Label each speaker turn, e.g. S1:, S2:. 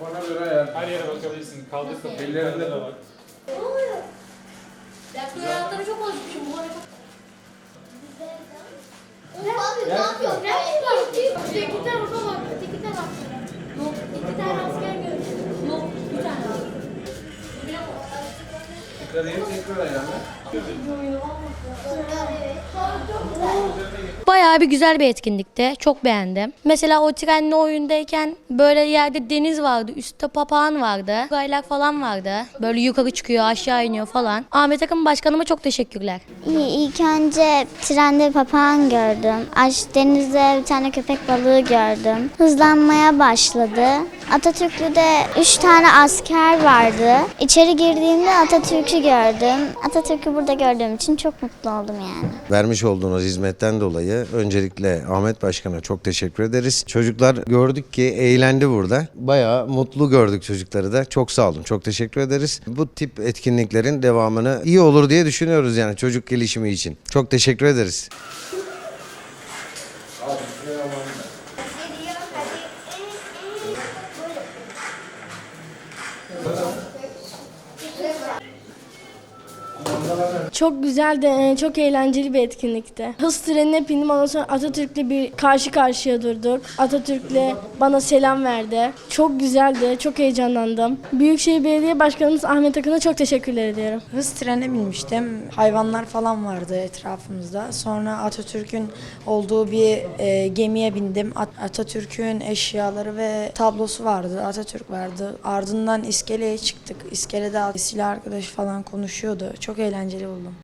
S1: Bana göre ayar.
S2: Her yere bakabilirsin. Kaldır kapıyı.
S1: Ellerinde
S2: Ellerinde bak.
S3: Ne oluyor? Ben bu hayatlara çok alışmışım. Bu bana çok... Ne yapıyorsun? Ne yapıyorsun? Ne yapıyorsun? Öteki tarafa bak. Öteki tarafa. Yok. İki tane asker görüyorum. Yok. Bir tane var.
S1: Yukarıya tekrar ayarla.
S4: Bayağı bir güzel bir etkinlikti. Çok beğendim. Mesela o trenli oyundayken böyle yerde deniz vardı. Üstte papağan vardı. Gaylar falan vardı. Böyle yukarı çıkıyor aşağı iniyor falan. Ahmet Akın Başkanıma çok teşekkürler.
S5: İyi, ilk önce trende papağan gördüm. Aş denizde bir tane köpek balığı gördüm. Hızlanmaya başladı. Atatürk'lüde üç tane asker vardı. İçeri girdiğimde Atatürk'ü gördüm. Atatürk'ü burada gördüğüm için çok mutlu oldum yani.
S6: Vermiş olduğunuz hizmetten dolayı öncelikle Ahmet Başkan'a çok teşekkür ederiz. Çocuklar gördük ki eğlendi burada. Bayağı mutlu gördük çocukları da. Çok sağ olun. Çok teşekkür ederiz. Bu tip etkinliklerin devamını iyi olur diye düşünüyoruz yani çocuk gelişimi için. Çok teşekkür ederiz.
S7: Çok güzel de e, çok eğlenceli bir etkinlikti. Hız trenine bindim ondan sonra Atatürk'le bir karşı karşıya durduk. Atatürk'le bana selam verdi. Çok güzeldi, çok heyecanlandım. Büyükşehir Belediye Başkanımız Ahmet Akın'a çok teşekkürler ediyorum.
S8: Hız trene binmiştim. Hayvanlar falan vardı etrafımızda. Sonra Atatürk'ün olduğu bir e, gemiye bindim. At- Atatürk'ün eşyaları ve tablosu vardı. Atatürk vardı. Ardından iskeleye çıktık. İskelede silah arkadaş falan konuşuyordu. Çok eğlenceli buldum.